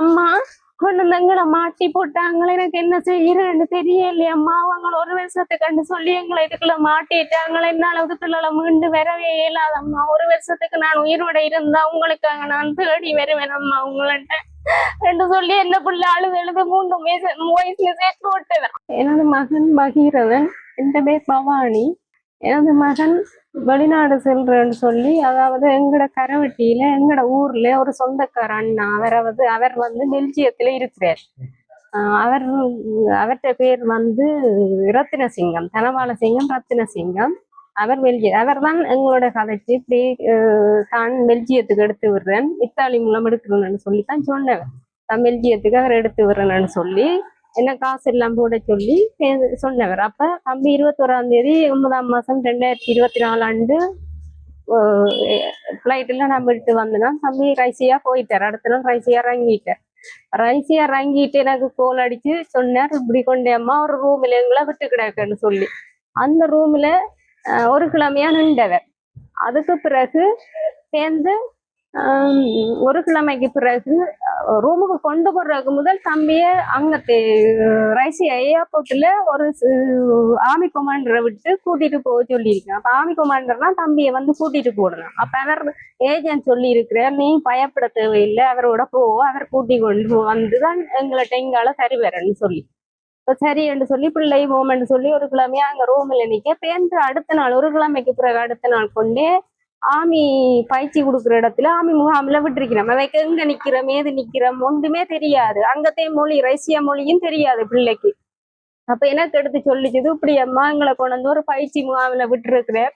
அம்மா கொண்டு வந்து எங்களை மாட்டி போட்டாங்களே எனக்கு என்ன செய்யறேன்னு தெரியலையே அம்மா. அவங்க ஒரு வருஷத்தை கண்டு சொல்லி எங்களை இதுக்குள்ள மாட்டிட்டாங்களே. என்னால இதுக்குள்ள மீண்டு வரவே இயலாத அம்மா. ஒரு வருஷத்துக்கு நான் உயிரோட இருந்தா உங்களுக்காக நான் தேடி வருவேன் அம்மா உங்கள்ட்ட. ரெண்டு சொல்லி என்ன பிள்ளை அழுது எழுது மூன்று வயசு வயசுல சேர்த்து விட்டவன் எனது மகன் பகீரவன் என் பேர் பவானி. எனது மகன் வெளிநாடு செல்றேன்னு சொல்லி அதாவது எங்கட கரவெட்டியில எங்கட ஊர்ல ஒரு சொந்தக்கார அண்ணா அவரை வந்து அவர் வந்து பெல்ஜியத்துல இருக்கிறார். அவர் அவர்கிட்ட பேர் வந்து ரத்தினசிங்கம் தனபால சிங்கம் ரத்தினசிங்கம். அவர் பெல்ஜிய அவர் தான் எங்களோட கதைச்சு இப்படி தான் பெல்ஜியத்துக்கு எடுத்து விடுறேன் இத்தாலி மூலம் எடுக்கிறேன்னு சொல்லி தான் சொன்னவர். தான் பெல்ஜியத்துக்கு அவர் எடுத்து விடுறேன்னு சொல்லி என்ன காசு எல்லாம் போட சொல்லி சொன்னவர். அப்ப தம்பி இருபத்தோராம் தேதி ஒன்பதாம் மாசம் ரெண்டாயிரத்தி இருபத்தி நாலு ஆண்டு ஃப்ளைட்டில் நான் விட்டு வந்தேன்னா தம்பி ரைசியா போயிட்டார். அடுத்த நாள் ரைசியா இறங்கிட்டார். ரைசியா இறங்கிட்டு எனக்கு கோல் அடிச்சு சொன்னார் இப்படி கொண்டே அம்மா ஒரு ரூம்ல எங்களை விட்டு கிடக்குன்னு சொல்லி. அந்த ரூம்ல ஒரு கிழமையா நின்றவர். அதுக்கு பிறகு சேர்ந்து ஒரு கிழமைக்கு பிறகு ரூமுக்கு கொண்டு போடுறதுக்கு முதல் தம்பிய அங்கே ரைசி ஏர்போர்ட்டில் ஒரு ஆர்மி கமாண்டரை விட்டு கூட்டிட்டு போக சொல்லியிருக்கேன். அப்போ ஆர்மி கமாண்டர்னா தம்பியை வந்து கூட்டிட்டு போடணும். அப்போ அவர் ஏஜென்ட் சொல்லியிருக்கிறார் நீ பயப்பட தேவையில்லை அவரோட போ அவர் கூட்டி கொண்டு வந்துதான் எங்களை டெங்கால சரி வரேன்னு சொல்லி. இப்போ சரி என்று சொல்லி பிள்ளை போமென்னு சொல்லி ஒரு கிழமையா அங்கே ரூமில் நிற்க பேருந்து அடுத்த நாள் ஒரு கிழமைக்கு பிறகு அடுத்த நாள் கொண்டே ஆமி பயிற்சி கொடுக்குற இடத்துல ஆமி முகாமில் விட்டுருக்கிறோம். அவைக்கு எங்க நிக்கிறோம்? ஏது நிக்கிறோம்? ஒன்றுமே தெரியாது. அங்கத்தே மொழி ரஷ்ய மொழியும் தெரியாது பிள்ளைக்கு. அப்ப எனக்கு எடுத்து சொல்லிச்சது இப்படி அம்மா எங்களை கொண்டு வந்து ஒரு பயிற்சி முகாமில் விட்டுருக்குறேன்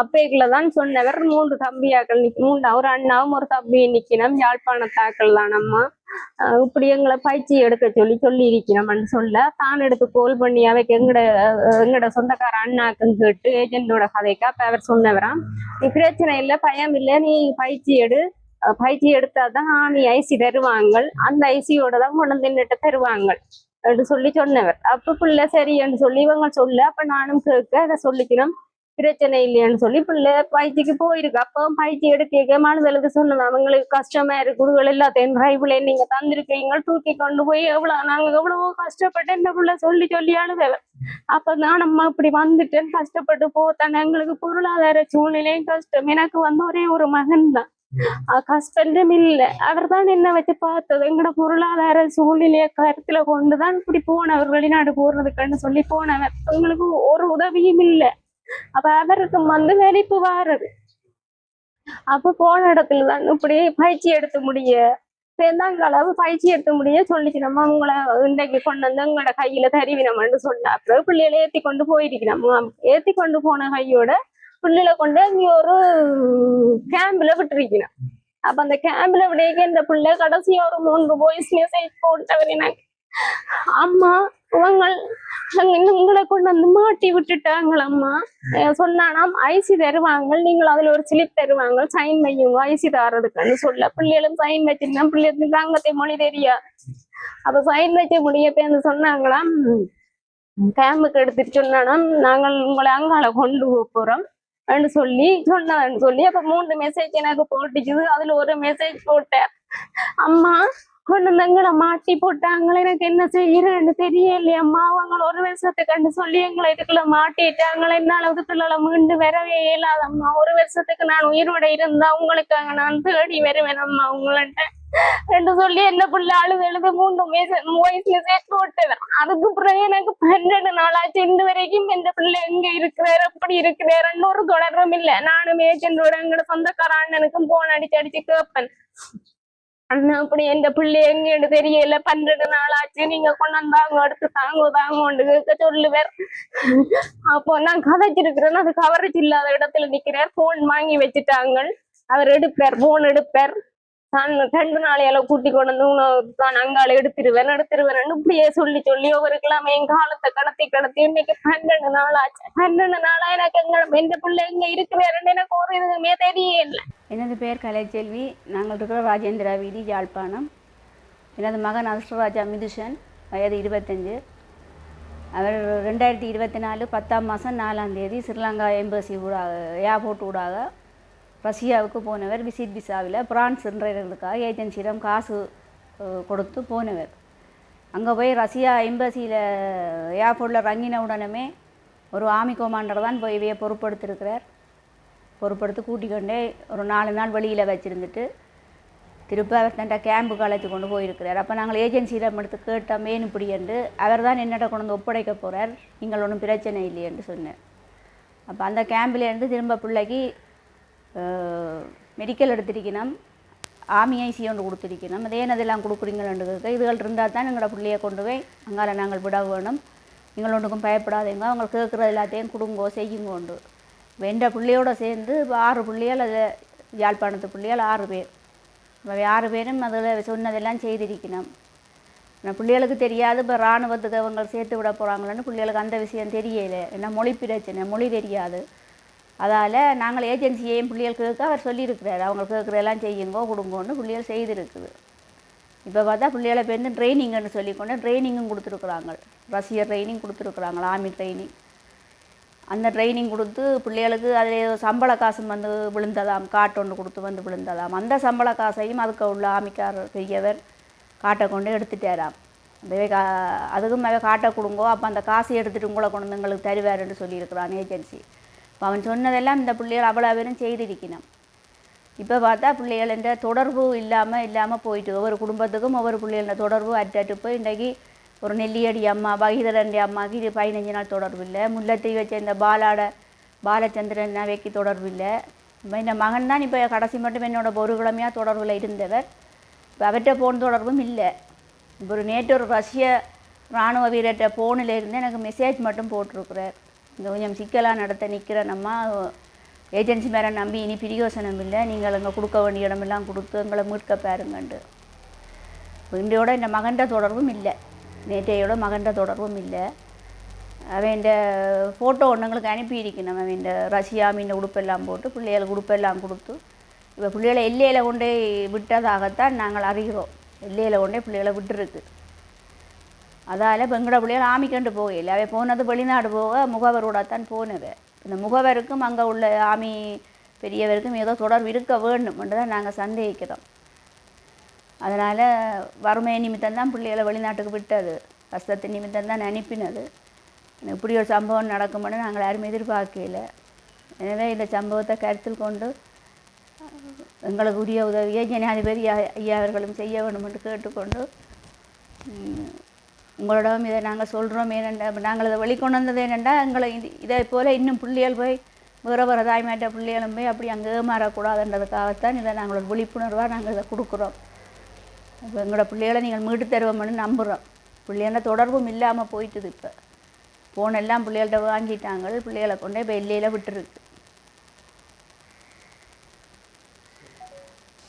அப்பேக்குல தான் சொன்னவர் மூன்று தம்பியாக்கள் நிக்க மூன்று ஒரு அண்ணாவும் ஒரு தம்பியும் நிக்கணும். யாழ்ப்பாணத்தாக்கள் தான் அம்மா. இப்படி எங்களை பயிற்சி எடுக்க சொல்லி சொல்லி இருக்கிறோம்னு சொல்ல தான் எடுத்து கோல் பண்ணி அவைக்கு எங்கட அஹ் எங்கட சொந்தக்கார அண்ணாக்குன்னு கேட்டு ஏஜென்டோட கதைக்கு அப்ப அவர் சொன்னவராம் நீ பிரச்சனை இல்லை பயம் இல்லை நீ பயிற்சி எடு. அஹ் பயிற்சி எடுத்தாதான் நீ ஐசி தருவாங்க அந்த ஐசியோட தான் கொண்டு வந்து நின்னுட்டு தருவாங்க என்று சொல்லி சொன்னவர். அப்ப பிள்ளை என்று சொல்லி இவங்க சொல்ல அப்ப நானும் கேட்க அதை சொல்லிக்கணும் பிரச்சனை இல்லையான்னு சொல்லி பிள்ளை பயிற்சிக்கு போயிருக்கு. அப்போ பயிற்சி எடுக்க மாணவர்களுக்கு சொன்னது அவங்களுக்கு கஷ்டமா இருக்குது எல்லாத்தையும் டிரைவ்ல நீங்க தந்திருக்கீங்க. தூக்கி கொண்டு போய் எவ்வளவு நாங்க எவ்வளவோ கஷ்டப்பட்டு இந்த பிள்ளை சொல்லி சொல்லி அழுதவ. அப்ப நான் நம்ம இப்படி வந்துட்டேன் கஷ்டப்பட்டு போத்தானே. எங்களுக்கு பொருளாதார சூழ்நிலையும் கஷ்டம். எனக்கு வந்து ஒரே ஒரு மகன் தான். ஹஸ்பண்டும் இல்ல. அவர் தான் என்ன வச்சு பார்த்தது. எங்களோட பொருளாதார சூழ்நிலையை கருத்துல கொண்டுதான் இப்படி போனவர் வெளிநாடு போறதுக்குன்னு சொல்லி போனவர். எங்களுக்கு ஒரு உதவியும் இல்ல. அப்ப அவருக்கு வந்து வெளிப்பு வாரது. அப்ப போன இடத்துல தான் இப்படி பயிற்சி எடுத்து முடிய சேர்ந்தாங்க அளவு பயிற்சி எடுத்து முடிய சொல்லிச்சு. நம்ம உங்களை இன்றைக்கு கொண்டு வந்து உங்களோட கையில தருவினம்னு சொன்ன அப்புறம் பிள்ளைகளை ஏத்தி கொண்டு போயிருக்கிறோம் ஏத்தி கொண்டு போன கையோட பிள்ளைகளை கொண்டு நீ ஒரு கேம்ப்ல விட்டுருக்கணும். அப்ப அந்த கேம்ப்ல விடையே இந்த பிள்ளை கடைசியா ஒரு மூன்று வாய்ஸ் மெசேஜ் போட்டவர் எனக்கு அம்மா இவங்க உங்களை கொண்டு வந்து மாட்டி விட்டுட்டாங்களம்மா அஹ் சொன்னானாம் ஐசி தருவாங்க நீங்கள் அதுல ஒரு ஸ்லிப் தருவாங்க சைன் வையுங்க ஐசி தாரதுக்குன்னு சொல்ல. பிள்ளைகளும் சைன் வச்சிருந்தா பிள்ளைகளுக்கு அங்கத்தை மொழி தெரியா. அப்ப சைன் வச்ச முடிய பேருந்து சொன்னாங்களாம். கேம்புக்கு எடுத்துட்டு சொன்னானாம் நாங்கள் உங்களை அங்கால கொண்டு போறோம் ன்னு சொல்லி சொன்னான்னு சொல்லி அப்ப மூன்று மெசேஜ் எனக்கு போட்டுச்சுது அதுல ஒரு மெசேஜ் போட்டேன். அம்மா கொண்டு எங்களை மாட்டி போட்டாங்களே எனக்கு என்ன செய்யறேன்னு தெரியலையே அம்மா. அவங்க ஒரு வருஷத்தை கண்டு சொல்லி எங்களை இதுக்குள்ள மாட்டிட்டாங்களே. என்னால இதுக்குள்ள மீண்டு வரவே இயலாதம்மா ஒரு வருஷத்துக்கு நான் உயிரோட இருந்தா உங்களுக்காக நான் தேடி வருவேன் அம்மா உங்கள்ட்ட. என்று சொல்லி என்ன புள்ள அழுது எழுது மூன்று வயசு வயசுல சேர்த்து விட்டவன் அதுக்கு பிறகு எனக்கு பன்னெண்டு நாளாச்சு. இன்று வரைக்கும் எந்த பிள்ளை எங்க இருக்கிறார் எப்படி இருக்கிறாருன்னு ஒரு தொடர்பும் இல்லை. நானும் ஏஜென்டோட எங்களோட சொந்தக்கார அண்ணனுக்கும் போன் அடிச்சு அடிச்சு கேட்பேன். அண்ணா அப்படி எந்த பிள்ளை எங்கன்னு தெரியல. பன்னெண்டு நாள் ஆச்சு. நீங்க கொண்டாந்தாங்க எடுத்து தாங்க தாங்கன்னு கேட்க சொல்லுவார். அப்போ நான் கதைச்சிருக்கிறேன். அது கவரேஜ் இல்லாத இடத்துல நிக்கிறேன் போன் வாங்கி வச்சுட்டாங்க அவர் எடுப்பார் போன் எடுப்பார். தான் ரெண்டு நாளையால கூட்டி கொண்டு வந்து உனக்கு தான் அங்கால எடுத்துருவேன் எடுத்துருவேன் இப்படியே சொல்லி சொல்லி ஒவ்வொருக்கெல்லாம் என் காலத்தை கடத்தி கடத்தி இன்னைக்கு பன்னெண்டு நாள் ஆச்சு பன்னெண்டு நாளா எனக்கு எங்க எந்த பிள்ளை எங்க இருக்கிறாருன்னு எனக்கு ஒரு இதுவுமே தெரியல. எனது பேர் கலைச்செல்வி நாங்கள் இருக்கிற ராஜேந்திரா வீதி யாழ்ப்பாணம். எனது மகன் அஸ்வராஜா மிதுஷன் வயது இருபத்தஞ்சு. அவர் ரெண்டாயிரத்தி இருபத்தி நாலு பத்தாம் மாதம் நாலாம் தேதி ஸ்ரீலங்கா எம்பசி ஊடாக ஏர்போர்ட் ஊடாக ரஷ்யாவுக்கு போனவர் விசிட் விசாவில் பிரான்ஸ்ன்றதுக்காக ஏஜென்சியிடம் காசு கொடுத்து போனவர். அங்கே போய் ரஷ்யா எம்பசியில் ஏர்போர்ட்டில் ரங்கின உடனே ஒரு ஆர்மி கமாண்டர் தான் போய் இவையை பொறுப்படுத்திருக்கிறார் பொறுப்படுத்தி கூட்டிக்கொண்டே ஒரு நாலு நாள் வெளியில் வச்சுருந்துட்டு திருப்பி அவர் தண்டை கேம்புக்கு காலேஜ் கொண்டு போயிருக்கிறார். அப்போ நாங்கள் ஏஜென்சியிடம் எடுத்து கேட்டோம் ஏன் இப்படி என்று அவர் தான் என்னட்ட கொண்டு வந்து ஒப்படைக்க போகிறார் நீங்கள் ஒன்றும் பிரச்சனை இல்லை என்று சொன்னேன் அப்போ அந்த கேம்பிலேருந்து திரும்ப பிள்ளைக்கு மெடிக்கல் எடுத்திருக்கணும். ஆமி ஐசி ஒன்று கொடுத்துருக்கணும். அதே அதெல்லாம் கொடுக்குறீங்களு கேட்க இதுகள் இருந்தால் தான் எங்களோட பிள்ளையை கொண்டு போய் அங்கால நாங்கள் விட வேணும். நீங்கள் ஒன்றுக்கும் பயப்படாதீங்க. அவங்க கேட்குறது எல்லாத்தையும் கொடுங்கோ செய்யுங்கோண்டு வெண்ட பிள்ளையோட சேர்ந்து இப்போ ஆறு பிள்ளையால் அதில் யாழ்ப்பாணத்து பிள்ளைகள் ஆறு பேர். இப்போ ஆறு பேரும் அதில் சொன்னதெல்லாம் செய்திருக்கணும். ஆனால் பிள்ளைகளுக்கு தெரியாது இப்போ இராணுவத்துக்கு அவங்க சேர்த்து விட போகிறாங்களேன்னு பிள்ளைகளுக்கு அந்த விஷயம் தெரியலை. ஏன்னா மொழி பிரச்சனை மொழி தெரியாது. அதால் நாங்கள் ஏஜென்சியையும் பிள்ளைகள் கேட்க அவர் சொல்லியிருக்கிறார். அவங்க கேட்குறதெல்லாம் செய்யுங்கோ கொடுங்கோன்னு பிள்ளைகள் செய்திருக்குது. இப்போ பார்த்தா பிள்ளைகளை பேருந்து ட்ரைனிங்னு சொல்லிக்கொண்டு ட்ரைனிங்கும் கொடுத்துருக்குறாங்க. ரசிகர் ட்ரைனிங் கொடுத்துருக்குறாங்க ஆர்மி ட்ரைனிங். அந்த ட்ரைனிங் கொடுத்து பிள்ளைகளுக்கு அதில் சம்பள காசும் வந்து விழுந்ததாம் காட்டு ஒன்று கொடுத்து வந்து விழுந்ததாம். அந்த சம்பள காசையும் அதுக்கு உள்ள ஆமிக்காரர் பெரியவர் காட்டை கொண்டு எடுத்துட்டாராம். அதுவே கா அதுக்கும் மேலே காட்டை கொடுங்கோ அப்போ அந்த காசை எடுத்துகிட்டு உங்களை கொண்டு வந்து எங்களுக்கு தருவாருன்னு சொல்லியிருக்கிறான் ஏஜென்சி. இப்போ அவன் சொன்னதெல்லாம் இந்த பிள்ளைகள் அவ்வளோ பேரும் செய்திருக்கணும். இப்போ பார்த்தா பிள்ளைகள் என்ற தொடர்பு இல்லாமல் இல்லாமல் போயிட்டு ஒவ்வொரு குடும்பத்துக்கும் ஒவ்வொரு பிள்ளைகள தொடர்பு அட்டாட்டு போய் இன்றைக்கி ஒரு நெல்லியடி அம்மா பகிதரண்டி அம்மாவுக்கு இது பதினஞ்சு நாள் தொடர்பு இல்லை. முல்லைத்தீவை சேர்ந்த பாலாட பாலச்சந்திரன் வைக்க தொடர்பு இல்லை. இப்போ இந்த மகன் தான் இப்போ கடைசி மட்டும் என்னோட ஒரு கிழமையாக தொடர்பில் இருந்தவர். இப்போ அவர்கிட்ட போன் தொடர்பும் இல்லை. இப்போ ஒரு நேற்று ஒரு ரஷ்ய இராணுவ வீரர்கிட்ட ஃபோனில் இருந்து எனக்கு மெசேஜ் மட்டும் போட்டிருக்கிறார். கொஞ்சம் சிக்கலாக நடத்த நிற்கிற நம்ம ஏஜென்சி மேலே நம்பி இனி பிரியோசனம் இல்லை. நீங்கள் அங்கே கொடுக்க வேண்டிய இடமெல்லாம் கொடுத்து எங்களை மீட்க பாருங்கண்டு. இன்றையோட இந்த மகன்ட தொடர்பும் இல்லை. நேற்றையோட மகன்ட தொடர்பும் இல்லை. அவன் இந்த ஃபோட்டோ ஒன்றுங்களுக்கு அனுப்பியிருக்கணும் அவன் இந்த ரஷ்யா மீன் உடுப்பெல்லாம் போட்டு பிள்ளைகளுக்கு உடுப்பெல்லாம் கொடுத்து இப்போ பிள்ளைகளை எல்லையில் கொண்டே விட்டதாகத்தான் நாங்கள் அறிகிறோம். எல்லையில் கொண்டே பிள்ளைகளை விட்டுருக்கு. அதால் இப்போ எங்களோட பிள்ளைகள் ஆமிக்கண்டு போகல அவை போனது வெளிநாடு போக முகவரோட தான் போனவ இந்த முகவருக்கும் அங்கே உள்ள ஆமி பெரியவருக்கும் ஏதோ தொடர்பு இருக்க வேண்டும் என்று தான் நாங்கள் சந்தேகிக்கிறோம். அதனால் வறுமை நிமித்தம் தான் பிள்ளைகளை வெளிநாட்டுக்கு விட்டது. கஷ்டத்து நிமித்தம் தான் அனுப்பினது. இப்படி ஒரு சம்பவம் நடக்கும்னு நாங்கள் யாரும் எதிர்பார்க்கல. எனவே இந்த சம்பவத்தை கருத்தில் கொண்டு எங்களுக்கு உரிய உதவியை ஜனாதிபதி ஐயா- அவர்களும் செய்ய வேண்டும் என்று கேட்டுக்கொண்டு உங்களிடம் இதை நாங்கள் சொல்கிறோம் ஏனென்றா நாங்கள் இதை வெளிக்கொண்டு வந்தது எங்களை இது இதை போல் இன்னும் பிள்ளைகள் போய் வேறு வேறு தாய்மாட்ட பிள்ளைகளும் போய் அப்படி அங்கே ஏமாறக்கூடாதுன்றதுக்காகத்தான் இதை நாங்களோட விழிப்புணர்வாக நாங்கள் இதை கொடுக்குறோம். இப்போ எங்களோட பிள்ளைகளை நீங்கள் மீட்டு தருவோம்னு நம்புகிறோம் பிள்ளைகள தொடர்பும் இல்லாமல் போயிட்டுது இப்போ. ஃபோன் எல்லாம் பிள்ளைகள்கிட்ட வாங்கிட்டாங்க பிள்ளைகளை கொண்டே இப்போ எல்லையில் விட்டுருக்கு.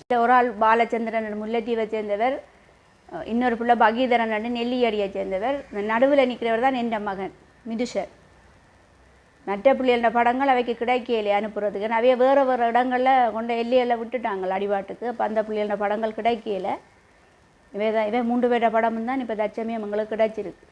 இதுல ஒரு ஆள் பாலச்சந்திரன் முல்லைத்தீவை சேர்ந்தவர். இன்னொரு பிள்ளை பகீதரன் நெல்லியடியை சேர்ந்தவர். நடுவில் நிற்கிறவர் தான் என் மகன் மிதுஷர். மற்ற பிள்ளைகளோட படங்கள் அவைக்கு கிடைக்கலையே அனுப்புறதுக்கு. நிறைய வேறு வேறு இடங்களில் கொண்ட எல்லையில் விட்டுட்டாங்க அடிபாட்டுக்கு. அப்போ அந்த பிள்ளைகளோட படங்கள் கிடைக்கல இவை தான் இவை மூன்று பேரோட படமும் தான் இப்போ தச்சமயம் எங்களுக்கு கிடைச்சிருக்கு.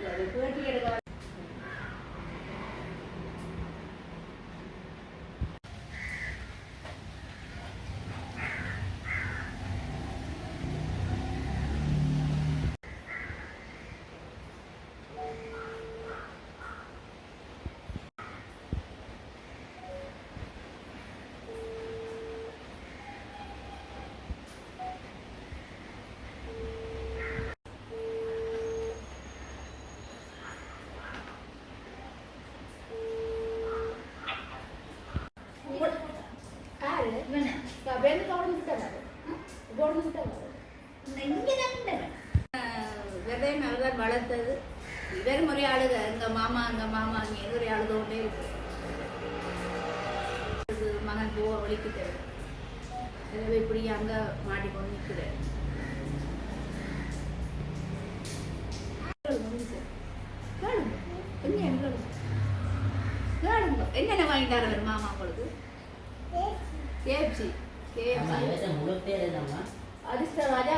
Giờ 个 ಸಭೆಯನ್ನು ತಗೊಂಡು ಬಿಟ್ಟಾರೆ ತಗೊಂಡು ಬಿಟ್ಟಾರೆ இங்கே தான் விதையம் அழுதார் வளர்த்தது வேறு முறை எங்கள் மாமா எங்கள் மாமா அங்கே எது அழுத கொண்டே இருக்கு. மகன் போக ஒழிக்குது எனவே இப்படி அங்கே மாட்டிக்கொண்டு நிற்கிறேன் என்னென்ன வாங்கிட்டார் மாமா உங்களுக்கு? கேப்சி முழு பேர் என்னம்மா அதிர்ஷ்ட ராஜா